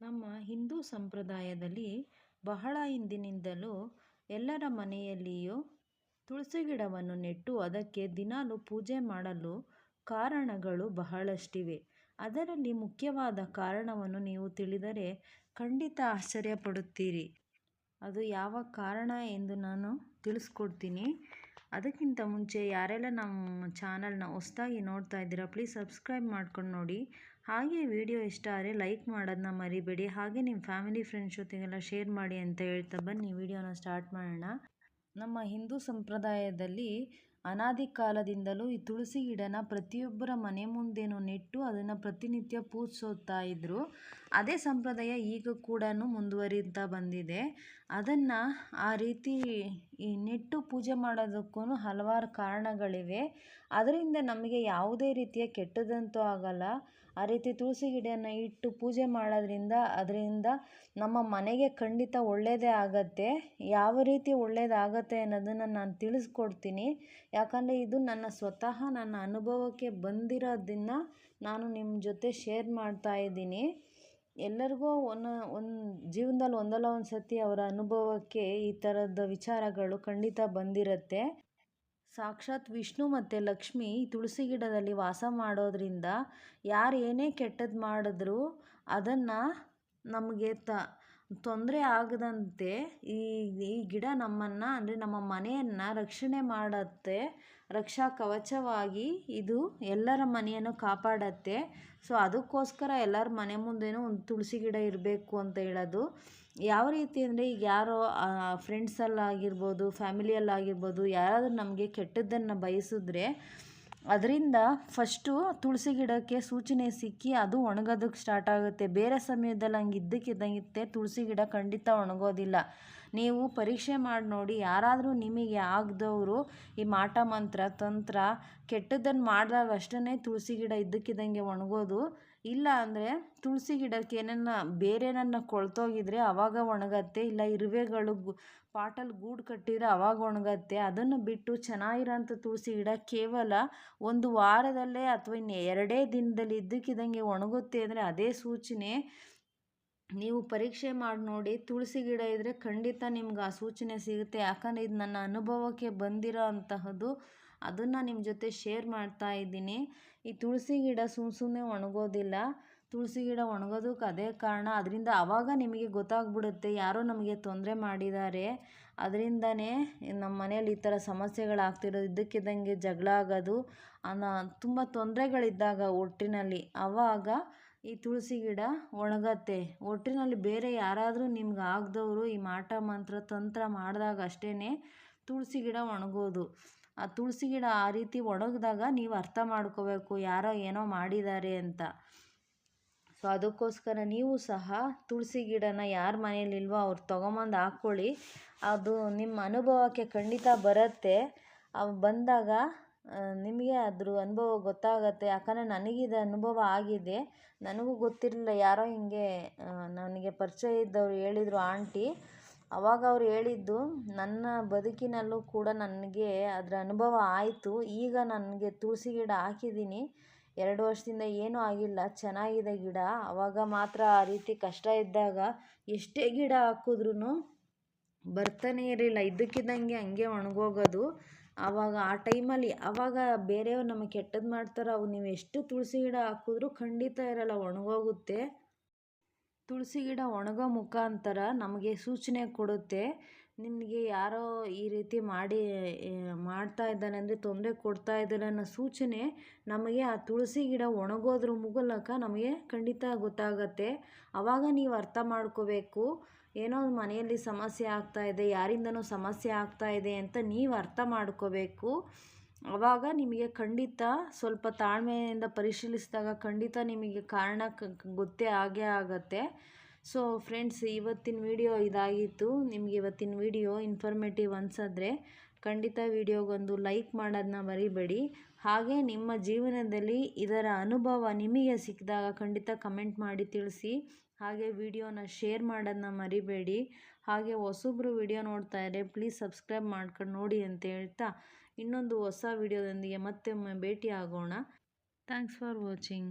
ನಮ್ಮ ಹಿಂದೂ ಸಂಪ್ರದಾಯದಲ್ಲಿ ಬಹಳ ಹಿಂದಿನಿಂದಲೂ ಎಲ್ಲರ ಮನೆಯಲ್ಲಿಯೂ ತುಳಸಿ ಗಿಡವನ್ನು ನೆಟ್ಟು ಅದಕ್ಕೆ ದಿನಾಲೂ ಪೂಜೆ ಮಾಡಲು ಕಾರಣಗಳು ಬಹಳಷ್ಟಿವೆ. ಅದರಲ್ಲಿ ಮುಖ್ಯವಾದ ಕಾರಣವನ್ನು ನೀವು ತಿಳಿದರೆ ಖಂಡಿತ ಆಶ್ಚರ್ಯಪಡುತ್ತೀರಿ. ಅದು ಯಾವ ಕಾರಣ ಎಂದು ನಾನು ತಿಳಿಸ್ಕೊಡ್ತೀನಿ. ಅದಕ್ಕಿಂತ ಮುಂಚೆ ಯಾರೆಲ್ಲ ನಮ್ಮ ಚಾನಲ್ನ ಹೊಸ್ದಾಗಿ ನೋಡ್ತಾ ಇದ್ದೀರಾ ಪ್ಲೀಸ್ ಸಬ್ಸ್ಕ್ರೈಬ್ ಮಾಡ್ಕೊಂಡು ನೋಡಿ. ಹಾಗೆ ವಿಡಿಯೋ ಇಷ್ಟ ಆದರೆ ಲೈಕ್ ಮಾಡೋದನ್ನ ಮರಿಬೇಡಿ. ಹಾಗೆ ನಿಮ್ಮ ಫ್ಯಾಮಿಲಿ ಫ್ರೆಂಡ್ಸ್ ಜೊತೆಗೆಲ್ಲ ಶೇರ್ ಮಾಡಿ ಅಂತ ಹೇಳ್ತಾ ಬನ್ನಿ. ವಿಡಿಯೋನ ಸ್ಟಾರ್ಟ್ ಮಾಡೋಣ. ನಮ್ಮ ಹಿಂದೂ ಸಂಪ್ರದಾಯದಲ್ಲಿ ಅನಾದಿ ಕಾಲದಿಂದಲೂ ಈ ತುಳಸಿ ಗಿಡನ ಪ್ರತಿಯೊಬ್ಬರ ಮನೆ ಮುಂದೆನೂ ನೆಟ್ಟು ಅದನ್ನು ಪ್ರತಿನಿತ್ಯ ಪೂಜಿಸುತ್ತಾ ಇದ್ದರು ಅದೇ ಸಂಪ್ರದಾಯ ಈಗ ಕೂಡ ಮುಂದುವರಿತಾ ಬಂದಿದೆ. ಅದನ್ನು ಆ ರೀತಿ ಈ ನೆಟ್ಟು ಪೂಜೆ ಮಾಡೋದಕ್ಕೂ ಹಲವಾರು ಕಾರಣಗಳಿವೆ. ಅದರಿಂದ ನಮಗೆ ಯಾವುದೇ ರೀತಿಯ ಕೆಟ್ಟದಂತೂ ಆಗಲ್ಲ. ಆ ರೀತಿ ತುಳಸಿ ಗಿಡನ ಇಟ್ಟು ಪೂಜೆ ಮಾಡೋದ್ರಿಂದ ಅದರಿಂದ ನಮ್ಮ ಮನೆಗೆ ಖಂಡಿತ ಒಳ್ಳೆಯದೇ ಆಗತ್ತೆ. ಯಾವ ರೀತಿ ಒಳ್ಳೆಯದಾಗತ್ತೆ ಅನ್ನೋದನ್ನು ನಾನು ತಿಳಿಸ್ಕೊಡ್ತೀನಿ. ಯಾಕಂದರೆ ಇದು ನನ್ನ ಸ್ವತಃ ನನ್ನ ಅನುಭವಕ್ಕೆ ಬಂದಿರೋದನ್ನು ನಾನು ನಿಮ್ಮ ಜೊತೆ ಶೇರ್ ಮಾಡ್ತಾ ಇದ್ದೀನಿ. ಎಲ್ಲರಿಗೂ ಒಂದು ಒಂದು ಜೀವನದಲ್ಲಿ ಒಂದಲ್ಲ ಒಂದು ಸತಿ ಅವರ ಅನುಭವಕ್ಕೆ ಈ ಥರದ ವಿಚಾರಗಳು ಖಂಡಿತ ಬಂದಿರುತ್ತೆ. ಸಾಕ್ಷಾತ್ ವಿಷ್ಣು ಮತ್ತು ಲಕ್ಷ್ಮಿ ತುಳಸಿ ಗಿಡದಲ್ಲಿ ವಾಸ ಮಾಡೋದ್ರಿಂದ ಯಾರು ಏನೇ ಕೆಟ್ಟದ್ದು ಮಾಡಿದ್ರು ಅದನ್ನು ನಮಗೆ ತ ತೊಂದರೆ ಆಗದಂತೆ ಈ ಈ ಗಿಡ ನಮ್ಮನ್ನು, ಅಂದರೆ ನಮ್ಮ ಮನೆಯನ್ನು ರಕ್ಷಣೆ ಮಾಡುತ್ತೆ. ರಕ್ಷಾ ಕವಚವಾಗಿ ಇದು ಎಲ್ಲರ ಮನೆಯನ್ನು ಕಾಪಾಡತ್ತೆ. ಸೊ, ಅದಕ್ಕೋಸ್ಕರ ಎಲ್ಲರ ಮನೆ ಮುಂದೆಯೂ ಒಂದು ತುಳಸಿ ಗಿಡ ಇರಬೇಕು ಅಂತ ಹೇಳೋದು. ಯಾವ ರೀತಿ ಅಂದರೆ ಈಗ ಯಾರೋ ಫ್ರೆಂಡ್ಸಲ್ಲಾಗಿರ್ಬೋದು ಫ್ಯಾಮಿಲಿಯಲ್ಲಾಗಿರ್ಬೋದು ಯಾರಾದರೂ ನಮಗೆ ಕೆಟ್ಟದ್ದನ್ನು ಬಯಸಿದ್ರೆ ಅದರಿಂದ ಫಸ್ಟು ತುಳಸಿ ಗಿಡಕ್ಕೆ ಸೂಚನೆ ಸಿಕ್ಕಿ ಅದು ಒಣಗೋದಕ್ಕೆ ಸ್ಟಾರ್ಟ್ ಆಗುತ್ತೆ. ಬೇರೆ ಸಮಯದಲ್ಲಿ ಹಂಗೆ ಇದ್ದಕ್ಕಿದ್ದಂಗಿತ್ತೆ ತುಳಸಿ ಗಿಡ ಖಂಡಿತ ಒಣಗೋದಿಲ್ಲ. ನೀವು ಪರೀಕ್ಷೆ ಮಾಡಿ ನೋಡಿ, ಯಾರಾದರೂ ನಿಮಗೆ ಆಗದವರು ಈ ಮಾಟ ಮಂತ್ರ, ತಂತ್ರ ಕೆಟ್ಟದ್ದನ್ನು ಮಾಡಿದಾಗ ಅಷ್ಟೇ ತುಳಸಿ ಗಿಡ ಇದ್ದಕ್ಕಿದ್ದಂಗೆ ಒಣಗೋದು ಇಲ್ಲ ಅಂದರೆ ತುಳಸಿ ಗಿಡಕ್ಕೆ ಏನನ್ನ ಬೇರೇನನ್ನ ಕೊಳ್ತೋಗಿದ್ರೆ ಆವಾಗ ಒಣಗತ್ತೆ, ಇಲ್ಲ ಇರುವೆಗಳು ಪಾಟಲ್ಲಿ ಗೂಡು ಕಟ್ಟಿದರೆ ಆವಾಗ ಒಣಗತ್ತೆ, ಅದನ್ನು ಬಿಟ್ಟು ಚೆನ್ನಾಗಿರೋಂಥ ತುಳಸಿ ಗಿಡ ಕೇವಲ ಒಂದು ವಾರದಲ್ಲೇ ಅಥವಾ ಇನ್ನು ಎರಡೇ ದಿನದಲ್ಲಿ ಇದ್ದಕ್ಕಿದ್ದಂಗೆ ಒಣಗುತ್ತೆ ಅಂದರೆ ಅದೇ ಸೂಚನೆ. ನೀವು ಪರೀಕ್ಷೆ ಮಾಡಿ ನೋಡಿ ತುಳಸಿ ಗಿಡ ಇದ್ದರೆ ಖಂಡಿತ ನಿಮ್ಗೆ ಆ ಸೂಚನೆ ಸಿಗುತ್ತೆ. ಯಾಕಂದರೆ ಇದು ನನ್ನ ಅನುಭವಕ್ಕೆ ಬಂದಿರೋ ಅಂತಹದ್ದು ಅದನ್ನು ನಿಮ್ಮ ಜೊತೆ ಶೇರ್ ಮಾಡ್ತಾ ಇದ್ದೀನಿ. ಈ ತುಳಸಿ ಗಿಡ ಸುಮ್ಮ ಸುಮ್ಮನೆ ಒಣಗೋದಿಲ್ಲ. ತುಳಸಿ ಗಿಡ ಒಣಗೋದಕ್ಕೆ ಅದೇ ಕಾರಣ ಅದರಿಂದ ಆವಾಗ ನಿಮಗೆ ಗೊತ್ತಾಗ್ಬಿಡುತ್ತೆ ಯಾರೋ ನಮಗೆ ತೊಂದರೆ ಮಾಡಿದ್ದಾರೆ. ಅದರಿಂದನೇ ನಮ್ಮ ಮನೇಲಿ ಈ ಥರ ಸಮಸ್ಯೆಗಳಾಗ್ತಿರೋದು ಇದ್ದಕ್ಕಿದ್ದಂಗೆ ಜಗಳ ಆಗೋದು, ಅನ್ನೋ ತುಂಬ ತೊಂದರೆಗಳಿದ್ದಾಗ ಒಟ್ಟಿನಲ್ಲಿ. ಆವಾಗ ಈ ತುಳಸಿ ಗಿಡ ಒಣಗತ್ತೆ. ಒಟ್ಟಿನಲ್ಲಿ ಬೇರೆ ಯಾರಾದರೂ ನಿಮ್ಗೆ ಆಗದವರು ಈ ಮಾಟ, ಮಂತ್ರ, ತಂತ್ರ ಮಾಡಿದಾಗ ಅಷ್ಟೇ ತುಳಸಿ ಗಿಡ ಒಣಗೋದು. ಆ ತುಳಸಿ ಗಿಡ ಆ ರೀತಿ ಒಣಗಿದಾಗ ನೀವು ಅರ್ಥ ಮಾಡ್ಕೋಬೇಕು, ಯಾರೋ ಏನೋ ಮಾಡಿದ್ದಾರೆ ಅಂತ. ಸೊ ಅದಕ್ಕೋಸ್ಕರ ನೀವು ಸಹ ತುಳಸಿ ಗಿಡನ ಯಾರ ಮನೇಲಿಲ್ವೋ ಅವ್ರು ತೊಗೊಂಬಂದು ಹಾಕ್ಕೊಳ್ಳಿ. ಅದು ನಿಮ್ಮ ಅನುಭವಕ್ಕೆ ಖಂಡಿತ ಬರುತ್ತೆ. ಅವು ಬಂದಾಗ ನಿಮಗೆ ಅದ್ರ ಅನುಭವ ಗೊತ್ತಾಗತ್ತೆ. ಯಾಕಂದರೆ ನನಗಿದು ಅನುಭವ ಆಗಿದೆ. ನನಗೂ ಗೊತ್ತಿರಲಿಲ್ಲ. ಯಾರೋ ಹಿಂಗೆ ನನಗೆ ಪರಿಚಯ ಇದ್ದವರು ಹೇಳಿದರು ಆಂಟಿ. ಅವಾಗ ಅವ್ರು ಹೇಳಿದ್ದು, ನನ್ನ ಬದುಕಿನಲ್ಲೂ ಕೂಡ ನನಗೆ ಅದರ ಅನುಭವ ಆಯಿತು. ಈಗ ನನಗೆ ತುಳಸಿ ಗಿಡ ಹಾಕಿದ್ದೀನಿ. ಎರಡು ವರ್ಷದಿಂದ ಏನೂ ಆಗಿಲ್ಲ. ಚೆನ್ನಾಗಿದೆ ಗಿಡ. ಆವಾಗ ಮಾತ್ರ ಆ ರೀತಿ ಕಷ್ಟ ಇದ್ದಾಗ ಎಷ್ಟೇ ಗಿಡ ಹಾಕಿದ್ರೂ ಬರ್ತಾನೇ ಇರಲಿಲ್ಲ. ಇದ್ದಕ್ಕಿದ್ದಂಗೆ ಹಂಗೆ ಒಣಗೋಗೋದು. ಆವಾಗ ಆ ಟೈಮಲ್ಲಿ ಆವಾಗ ಬೇರೆಯವ್ರು ನಮಗೆ ಕೆಟ್ಟದ್ದು ಮಾಡ್ತಾರೆ ಅವು. ನೀವು ಎಷ್ಟು ತುಳಸಿ ಗಿಡ ಹಾಕಿದ್ರೂ ಖಂಡಿತ ಇರಲ್ಲ. ಒಣಗೋಗುತ್ತೆ. ತುಳಸಿ ಗಿಡ ಒಣಗೋ ಮುಖಾಂತರ ನಮಗೆ ಸೂಚನೆ ಕೊಡುತ್ತೆ. ನಿಮಗೆ ಯಾರೋ ಈ ರೀತಿ ಮಾಡಿ ಮಾಡ್ತಾ ಇದ್ದಾನೆ ಅಂದರೆ ತೊಂದರೆ ಕೊಡ್ತಾ ಇದ್ದಾನೆ ಅನ್ನೋ ಸೂಚನೆ ನಮಗೆ ಆ ತುಳಸಿ ಗಿಡ ಒಣಗೋದ್ರ ಮೂಲಕ ನಮಗೆ ಖಂಡಿತ ಗೊತ್ತಾಗತ್ತೆ. ಆವಾಗ ನೀವು ಅರ್ಥ ಮಾಡ್ಕೋಬೇಕು. ಏನೋ ಮನೆಯಲ್ಲಿ ಸಮಸ್ಯೆ ಆಗ್ತಾ ಇದೆ, ಯಾರಿಂದನೋ ಸಮಸ್ಯೆ ಆಗ್ತಾ ಇದೆ ಅಂತ ನೀವು ಅರ್ಥ ಮಾಡ್ಕೋಬೇಕು. ಆವಾಗ ನಿಮಗೆ ಖಂಡಿತ ಸ್ವಲ್ಪ ತಾಳ್ಮೆಯಿಂದ ಪರಿಶೀಲಿಸಿದಾಗ ಖಂಡಿತ ನಿಮಗೆ ಕಾರಣ ಗೊತ್ತೇ ಆಗೇ ಆಗತ್ತೆ. ಸೊ ಫ್ರೆಂಡ್ಸ್ ಇವತ್ತಿನ ವಿಡಿಯೋ ಇದಾಗಿತ್ತು. ನಿಮಗೆ ಇವತ್ತಿನ ವಿಡಿಯೋ ಇನ್ಫಾರ್ಮೇಟಿವ್ ಅನ್ಸಿದ್ರೆ ಖಂಡಿತ ವಿಡಿಯೋಗೊಂದು ಲೈಕ್ ಮಾಡೋದನ್ನ ಮರಿಬೇಡಿ. ಹಾಗೆ ನಿಮ್ಮ ಜೀವನದಲ್ಲಿ ಇದರ ಅನುಭವ ನಿಮಗೆ ಸಿಕ್ಕಿದಾಗ ಖಂಡಿತ ಕಮೆಂಟ್ ಮಾಡಿ ತಿಳಿಸಿ. ಹಾಗೆ ವಿಡಿಯೋನ ಶೇರ್ ಮಾಡೋದನ್ನ ಮರಿಬೇಡಿ. ಹಾಗೆ ಹೊಸಬ್ರು ವಿಡಿಯೋ ನೋಡ್ತಾ ಇದ್ದರೆ ಪ್ಲೀಸ್ ಸಬ್ಸ್ಕ್ರೈಬ್ ಮಾಡ್ಕೊಂಡು ನೋಡಿ ಅಂತ ಹೇಳ್ತಾ ಇನ್ನೊಂದು ಹೊಸ ವಿಡಿಯೋದೊಂದಿಗೆ ಮತ್ತೆ ಭೇಟಿ ಆಗೋಣ ಥ್ಯಾಂಕ್ಸ್ ಫಾರ್ ವಾಚಿಂಗ್